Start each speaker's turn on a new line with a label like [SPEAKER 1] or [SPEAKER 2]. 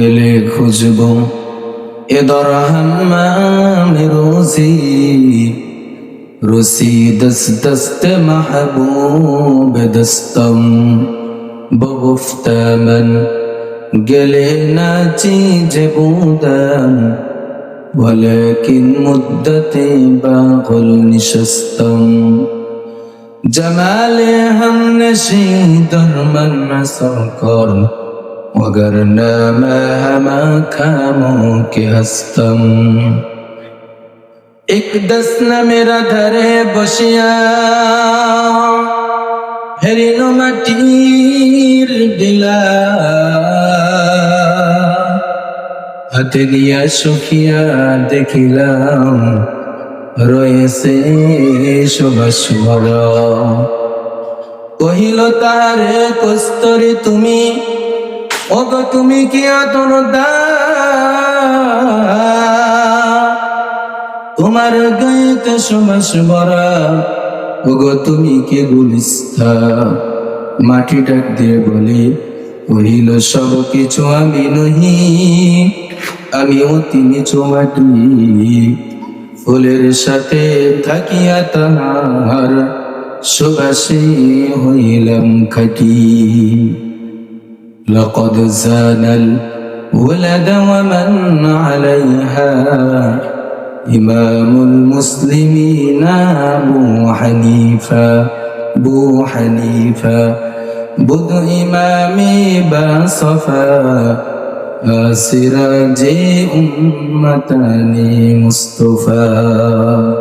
[SPEAKER 1] গেলে খুঁজব এদর হাম্মাম রোজি রসি দস দস্ত মাহবুব দস্তম বগুফতামন গেলে নাচি যে বুদান ولكن مدتي باغ نشستم جمالي هم نشي درمن مسكر وقرنا ماهما كاموك না اقدسنا মেরা ধারে বসিয়া হেরিন মাটির দিলা হাতে দিয়া সুখিয়া দেখিলাম রয়েছে শোভা কহিল তাহারে কস্তরি তুমি ওগো, তুমি কি আতর তোমার গায়েতে সুভাষ বরা ওগো, তুমি কে গুলিস্তা? মাটি ডাক দিয়ে বলে কহিল সব কিছু আমি নহি, আমি অতি নিচু মাটি। ফুলের সাথে থাকিয়া তাহার সুবাসে হইলাম খাটি। لقد زان الولد ومن عليها. إمام المسلمين أبو حنيفة أبو حنيفة. بد إمامي بصفا سراج أمتني مصطفى.